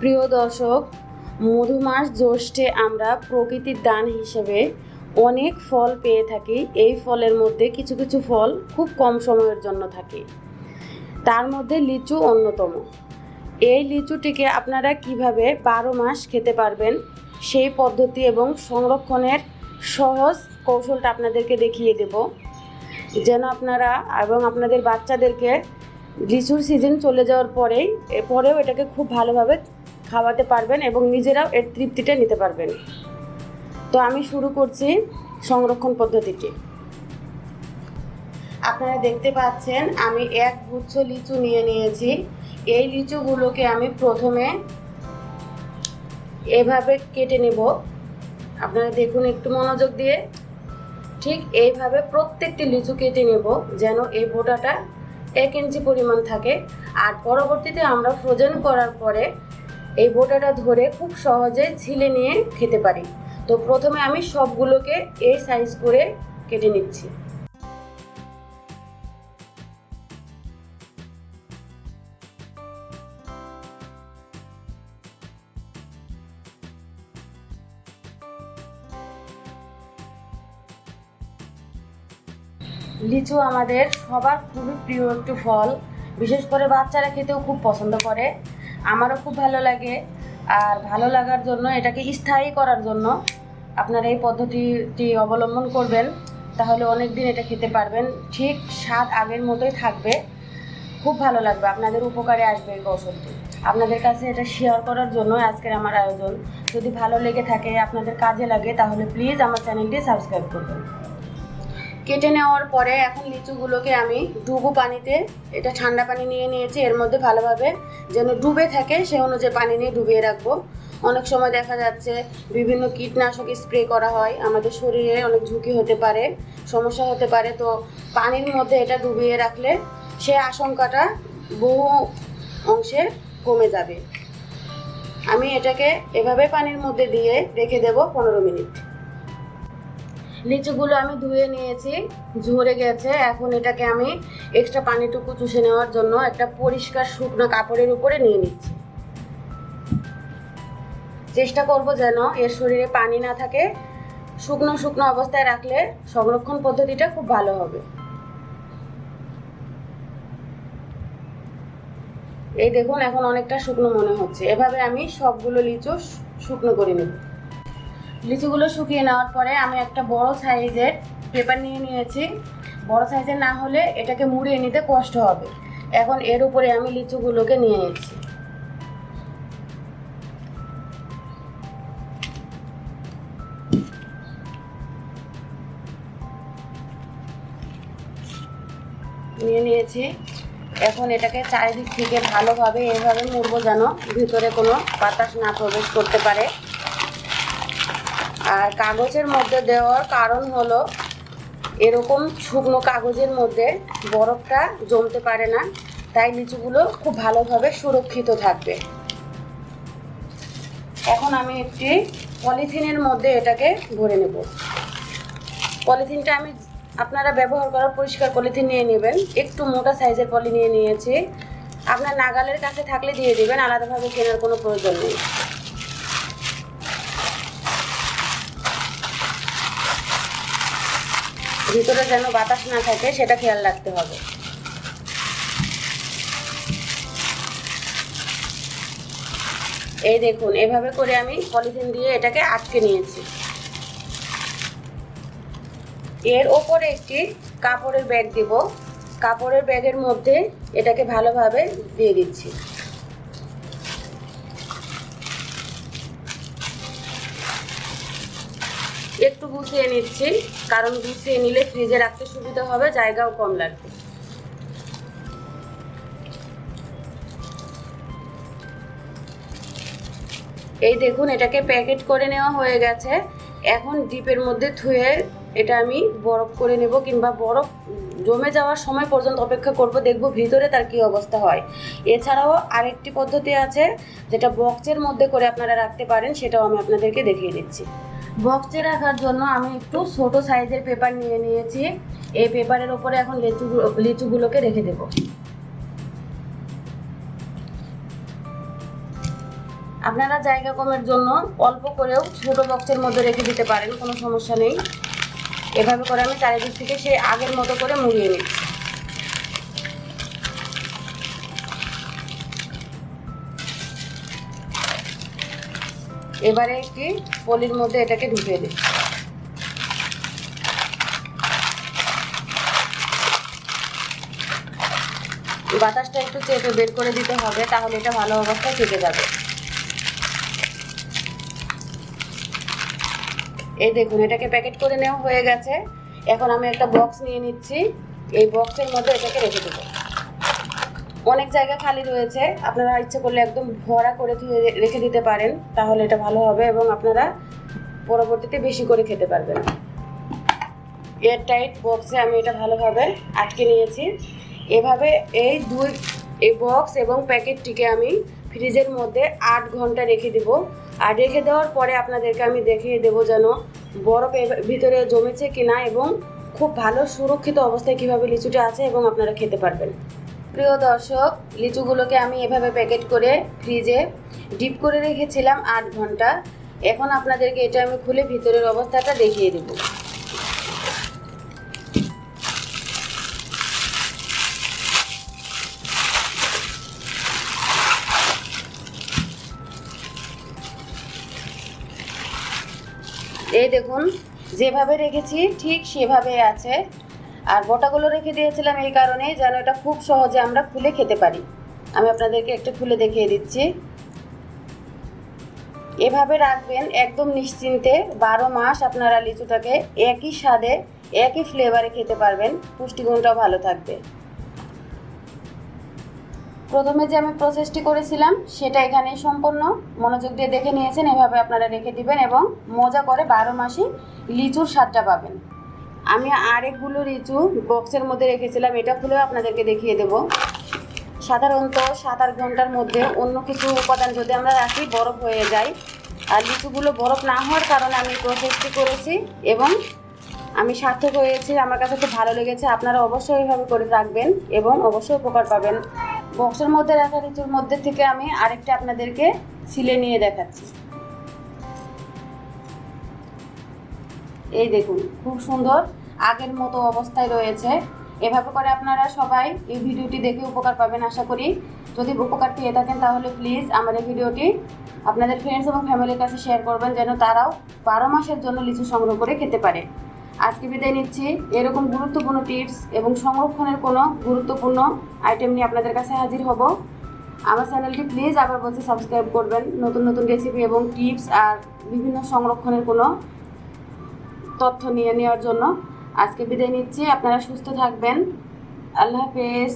প্রিয় দর্শক, মধুমাস জ্যৈষ্ঠে আমরা প্রকৃতির দান হিসেবে অনেক ফল পেয়ে থাকি। এই ফলের মধ্যে কিছু কিছু ফল খুব কম সময়ের জন্য থাকে। তার মধ্যে লিচু অন্যতম। এই লিচুটিকে আপনারা কীভাবে বারো মাস খেতে পারবেন, সেই পদ্ধতি এবং সংরক্ষণের সহজ কৌশলটা আপনাদেরকে দেখিয়ে দেব। যেন আপনারা এবং আপনাদের বাচ্চাদেরকে লিচুর সিজন চলে যাওয়ার পরেই এরপরেও এটাকে খুব ভালোভাবে খাওয়াতে পারবেন এবং নিজেরাও এর তৃপ্তিটা নিতে পারবেন। তো আমি শুরু করছি সংরক্ষণ পদ্ধতিটি। আপনারা দেখতে পাচ্ছেন, আমি এক গুচ্ছ লিচু নিয়ে নিয়েছি। এই লিচুগুলোকে আমি প্রথমে এভাবে কেটে নেব। আপনারা দেখুন একটু মনোযোগ দিয়ে। ঠিক এইভাবে প্রত্যেকটি লিচু কেটে নেব, যেন এই বোটাটা এক ইঞ্চি পরিমাণ থাকে। আর পরবর্তীতে আমরা ফ্রোজেন করার পরে এই বোটাটা ধরে খুব সহজে ছিলে নিয়ে খেতে পারি। তো প্রথমে আমি সবগুলোকে এই সাইজ করে কেটে নিচ্ছি। লিচু আমাদের সবার খুবই প্রিয় একটি ফল। বিশেষ করে বাচ্চারা খেতেও খুব পছন্দ করে। আমারও খুব ভালো লাগে। আর ভালো লাগার জন্য, এটাকে স্থায়ী করার জন্য আপনারা এই পদ্ধতিটি অবলম্বন করবেন। তাহলে অনেক দিন এটা খেতে পারবেন। ঠিক স্বাদ আগের মতোই থাকবে। খুব ভালো লাগবে। আপনাদের উপকারে আসবে এই কৌশলটি। আপনাদের কাছে এটা শেয়ার করার জন্য আজকের আমার আয়োজন। যদি ভালো লেগে থাকে, আপনাদের কাজে লাগে, তাহলে প্লিজ আমার চ্যানেলটি সাবস্ক্রাইব করবেন। কেটে নেওয়ার পরে এখন লিচুগুলোকে আমি ডুবো পানিতে, এটা ঠান্ডা পানি নিয়ে নিয়েছি, এর মধ্যে ভালোভাবে যেন ডুবে থাকে, সে অনুযায়ী পানি নিয়ে ডুবিয়ে রাখব। অনেক সময় দেখা যাচ্ছে বিভিন্ন কীটনাশক স্প্রে করা হয়, আমাদের শরীরে অনেক ঝুঁকি হতে পারে, সমস্যা হতে পারে, তো পানির মধ্যে এটা ডুবিয়ে রাখলে সে আশঙ্কাটা বহু অংশে কমে যাবে। আমি এটাকে এভাবে পানির মধ্যে দিয়ে রেখে দেব পনেরো মিনিট। লিচুগুলো আমি ধুয়ে নিয়েছি, ঝরে গেছে। এখন এটাকে আমি এক্সট্রা পানিটুকু চুষে নেওয়ার জন্য একটা পরিষ্কার শুকনো কাপড়ের উপরে নিয়ে নিচ্ছি। চেষ্টা করব যেন এর শরীরে পানি না থাকে। শুকনো শুকনো অবস্থায় রাখলে সংরক্ষণ পদ্ধতিটা খুব ভালো হবে। এই দেখুন, এখন অনেকটা শুকনো মনে হচ্ছে। এভাবে আমি সবগুলো লিচু শুকনো করে নেব। লিচুগুলো শুকিয়ে নেওয়ার পরে আমি একটা বড় সাইজের পেপার নিয়ে নিয়েছি। বড় সাইজের না হলে এটাকে মুড়িয়ে নিতে কষ্ট হবে। এখন এর উপরে আমি লিচুগুলোকে নিয়ে নিচ্ছি। নিয়ে নিয়েছি। এখন এটাকে চারিদিক থেকে ভালোভাবে এভাবে মুড়বো যেন ভিতরে কোনো বাতাস না প্রবেশ করতে পারে। আর কাগজের মধ্যে দেওয়ার কারণ হলো এরকম শুকনো কাগজের মধ্যে বরফটা জমতে পারে না, তাই লিচুগুলো খুব ভালোভাবে সুরক্ষিত থাকবে। এখন আমি একটি পলিথিনের মধ্যে এটাকে ভরে নেব। পলিথিনটা আমি আপনারা ব্যবহার করার পরিষ্কার পলিথিন নিয়ে নেবেন। একটু মোটা সাইজের পলি নিয়ে নিয়েছি। আপনার নাগালের কাছে থাকলে দিয়ে দেবেন, আলাদাভাবে কেনার কোনো প্রয়োজন নেই। ভিতরে যেন বাতাস না থাকে, সেটা খেয়াল রাখতে হবে। এই দেখুন, এভাবে করে আমি পলিথিন দিয়ে এটাকে আটকে নিয়েছি। এর ওপরে একটি কাপড়ের ব্যাগ দেব। কাপড়ের ব্যাগের মধ্যে এটাকে ভালোভাবে দিয়ে দিচ্ছি। একটু গুছিয়ে নিচ্ছি, কারণ গুছিয়ে নিলে ফ্রিজে রাখতে সুবিধা হবে, জায়গাও কম লাগবে। এই দেখুন, এটাকে প্যাকেট করে নেওয়া হয়ে গেছে। এখন ডিপের মধ্যে ধুয়ে এটা আমি বরফ করে নেব, কিংবা বরফ জমে যাওয়ার সময় পর্যন্ত অপেক্ষা করব, দেখব ভিতরে তার কি অবস্থা হয়। এছাড়াও আরেকটি পদ্ধতি আছে, যেটা বক্সের মধ্যে করে আপনারা রাখতে পারেন, সেটাও আমি আপনাদেরকে দেখিয়ে দিচ্ছি। বক্সে রাখার জন্য আমি একটু ছোট সাইজের পেপার নিয়ে নিয়েছি। এই পেপারের ওপরে এখন লিচু লিচুগুলোকে রেখে দেবো। আপনারা জায়গা কমের জন্য অল্প করেও ছোট বক্সের মধ্যে রেখে দিতে পারেন, কোনো সমস্যা নেই। এভাবে করে আমি চারিদিক থেকে সেই আগের মতো করে মুড়িয়ে নিচ্ছি। এবারে একটি পলির মধ্যে এটাকে ঢুকিয়ে দিই। বাতাসটা একটু চেপে বের করে দিতে হবে, তাহলে এটা ভালো অবস্থায় থেকে যাবে। এই দেখুন, এটাকে প্যাকেট করে নেওয়া হয়ে গেছে। এখন আমি একটা বক্স নিয়ে নিচ্ছি। এই বক্সের মধ্যে এটাকে রেখে দেবো। অনেক জায়গা খালি রয়েছে। আপনারা ইচ্ছে করলে একদম ভরা করে রেখে দিতে পারেন, তাহলে এটা ভালো হবে এবং আপনারা পরবর্তীতে বেশি করে খেতে পারবেন। এয়ার টাইট বক্সে আমি এটা ভালোভাবে আটকে নিয়েছি। এভাবে এই দুই, এই বক্স এবং প্যাকেটটিকে আমি ফ্রিজের মধ্যে আট ঘণ্টা রেখে দিব। আর রেখে দেওয়ার পরে আপনাদেরকে আমি দেখিয়ে দেবো যেন বরফ ভিতরে জমেছে কিনা এবং খুব ভালো সুরক্ষিত অবস্থায় কীভাবে লিচুটা আছে এবং আপনারা খেতে পারবেন। প্রিয় দর্শক, লিচুগুলোকে আমি এভাবে প্যাকেট করে ফ্রিজে ডিপ করে রেখেছিলাম আট ঘণ্টা। এখন আপনাদেরকে এটা আমি খুলে ভিতরের অবস্থাটা দেখিয়ে দেবো। এই দেখুন, যেভাবে রেখেছি ঠিক সেভাবে আছে। আর গোটাগুলো রেখে দিয়েছিলাম এই কারণে যেন এটা খুব সহজে আমরা খুলে খেতে পারি। আমি আপনাদেরকে একটু খুলে দেখিয়ে দিচ্ছি। এভাবে রাখবেন একদম নিশ্চিন্তে বারো মাস আপনারা লিচুটাকে একই স্বাদে, একই ফ্লেভারে খেতে পারবেন। পুষ্টিগুণটাও ভালো থাকবে। প্রথমে যে আমি প্রসেসটি করেছিলাম সেটা এখানেই সম্পূর্ণ। মনোযোগ দিয়ে দেখে নিয়েছেন, এভাবে আপনারা রেখে দিবেন এবং মজা করে বারো মাসই লিচুর স্বাদটা পাবেন। আমি আরেকগুলো রিচু বক্সের মধ্যে রেখেছিলাম, এটা খুলেও আপনাদেরকে দেখিয়ে দেব। সাধারণত সাত আট ঘণ্টার মধ্যে অন্য কিছু উপাদান যদি আমরা রাখি, বরফ হয়ে যায়। আর লিচুগুলো বরফ না হওয়ার কারণে আমি প্রসেসটি করেছি এবং আমি সার্থক হয়েছি। আমার কাছে খুব ভালো লেগেছে, আপনারা অবশ্যই এইভাবে করে রাখবেন এবং অবশ্যই উপকার পাবেন। বক্সের মধ্যে রাখা লিচুর মধ্যে থেকে আমি আরেকটা আপনাদেরকে ছিলে নিয়ে দেখাচ্ছি। এই দেখুন, খুব সুন্দর আগের মতো অবস্থায় রয়েছে। এভাবে করে আপনারা সবাই এই ভিডিওটি দেখে উপকার পাবেন আশা করি। যদি উপকার পেয়ে থাকেন তাহলে প্লিজ আমার এই ভিডিওটি আপনাদের ফ্রেন্ডস এবং ফ্যামিলির কাছে শেয়ার করবেন যেন তারাও বারো মাসের জন্য লিচু সংগ্রহ করে খেতে পারে। আজকে বিদায় নিচ্ছি। এরকম গুরুত্বপূর্ণ টিপস এবং সংরক্ষণের কোনো গুরুত্বপূর্ণ আইটেম নিয়ে আপনাদের কাছে হাজির হব। আমার চ্যানেলটি প্লিজ আবার বলছি সাবস্ক্রাইব করবেন। নতুন নতুন রেসিপি এবং টিপস আর বিভিন্ন সংরক্ষণের কোনো তথ্য নিয়ে নেওয়ার জন্য। আজকে বিদায় নিচ্ছি আপনারা সুস্থ থাকবেন। আল্লাহ হাফেজ।